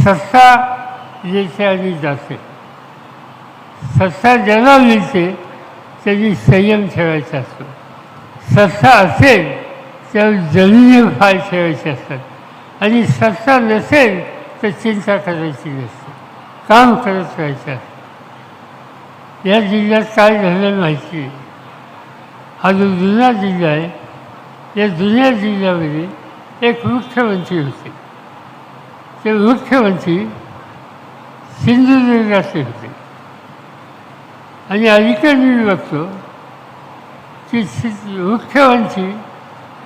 सत्ता येते आणि जाते. सत्ता ज्याला मिळते त्यांनी संयम ठेवायचा असतो. सत्ता असेल तर जमिनी फार ठेवायचे असतात. आणि सत्ता नसेल तर चिंता करायची नसते. काम करत राहायचं असतं. या जिल्ह्यात काय झालं माहिती हा जो जुना जिल्हा आहे. या जुन्या जिल्ह्यामध्ये एक मुख्यमंत्री होते. ते मुख्यमंत्री सिंधुदुर्गाचे होते. आणि अलीकडे मी बघतो की मुख्यमंत्री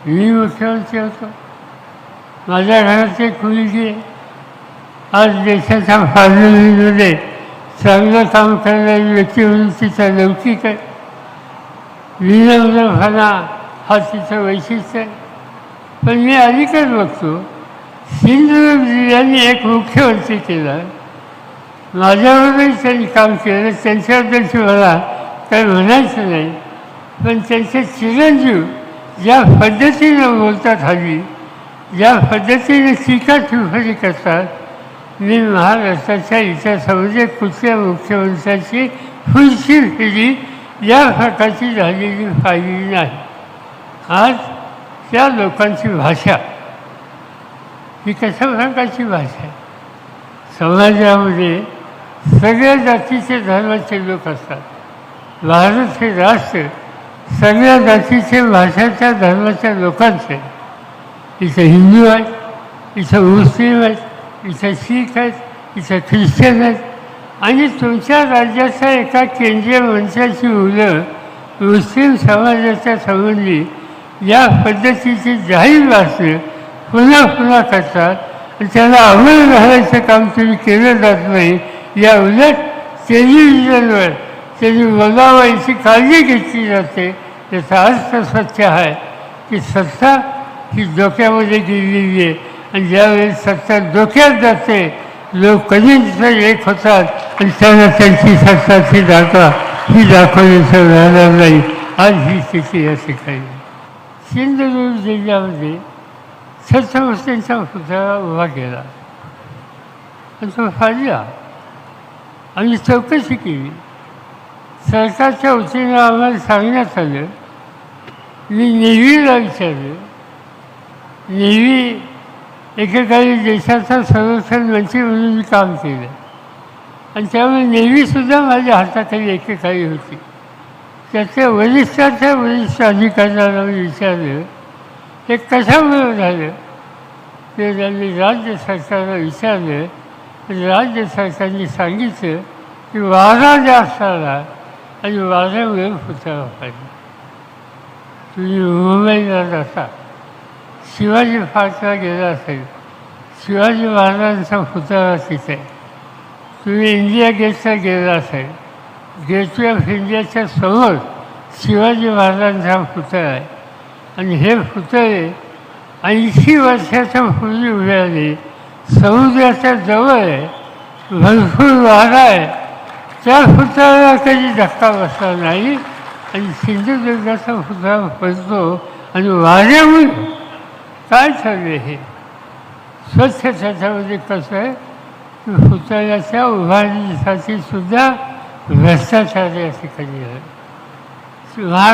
मी मुख्यमंत्री होतो. माझ्या घराचे एक आज देशाच्या पार्लमेंटमध्ये चांगलं काम करणारी व्यक्ती म्हणून तिचा लौकिक आहे. विनम्रपणा हा तिचं वैशिष्ट्य आहे. पण मी अलीकडे बघतो सिंधुदुर्ग जिल्ह्याने एक मुख्यमंत्री केला. माझ्याबरोबर त्यांनी काम केलं त्यांच्याबद्दलची मला काही म्हणायचं नाही. पण त्यांचे चिरंजीव ज्या पद्धतीनं बोलतात हल्ली ज्या पद्धतीने टीका टिप्पणी करतात मी महाराष्ट्राच्या इतिहासामध्ये कुठल्या मुख्यमंत्र्यांची पुढची फेरी या प्रकारची झालेली पाहिली नाही. आज त्या लोकांची भाषा ही कशा प्रकारची भाषा आहे. समाजामध्ये सगळ्या जातीचे धर्माचे लोक असतात. भारत हे राष्ट्र सगळ्या जातीचे भाषाच्या धर्माच्या लोकांचे. इथं हिंदू आहेत इथं मुस्लिम आहेत इथं शीख आहेत इथं ख्रिश्चन आहेत. आणि तुमच्या राज्याच्या एका केंद्रीय मंत्र्याची मुलं मुस्लिम समाजाच्या संबंधी या पद्धतीची जाहीर भाषणं पुन्हा पुन्हा करतात त्यांना त्याला घालायचं काम तुम्ही केलं जात नाही. या उलट टेलिव्हिजनवर त्याची बोलावं याची काळजी घेतली जाते. त्याचा अर्थ स्वच्छ आहे की सत्ता ही डोक्यामध्ये गेलेली आहे. आणि ज्यावेळेस सत्ता डोक्यात जाते लोक कधीच एक होतात आणि त्यांना त्यांची सत्ताची दाखवा ही दाखवण्याचं राहणार नाही. आज ही स्थिती या ठिकाणी सिंधुदुर्ग जिल्ह्यामध्ये छत्रपतींचा पुतळा उभा केला आणि तो फाडला आम्ही चौकशी केली सरकारच्या वतीनं आम्हाला सांगण्यात आलं मी नेव्हीला विचारलं नेव्ही एकेकाळी देशाचा संरक्षण मंत्री म्हणून मी काम केलं आणि त्यामुळे नेव्हीसुद्धा माझ्या हाताखाली एकेकाळी होती त्याच्या वरिष्ठाच्या वरिष्ठ अधिकाऱ्यांना मी विचारलं हे कशामुळे झालं? ते त्यांनी राज्य सरकारला विचारले. राज्य सरकारने सांगितलं की वारा जास्त आला आणि वाऱ्यामुळे पुतळा पाहिजे. तुम्ही मुंबईला जाता. शिवाजी पार्कला गेला असेल. शिवाजी महाराजांचा पुतळा तिथे. तुम्ही इंडिया गेटला गेला असेल. गेटवे ऑफ इंडियाच्या समोर शिवाजी महाराजांचा पुतळा आहे. आणि हे पुतळे ऐंशी वर्षाच्या पूर्वी उभे समुद्राच्या जवळ आहे भरपूर वारा आहे. त्या पुतळ्याला कधी धक्का बसला नाही. आणि सिंधुदुर्गाचा पुतळा पडतो आणि वाऱ्यामुळे काय ठरले हे स्वच्छ त्याच्यामध्ये कसं आहे? की पुतळ्याच्या उभारणीसाठी सुद्धा भ्रष्टाचार या ठिकाणी आहे?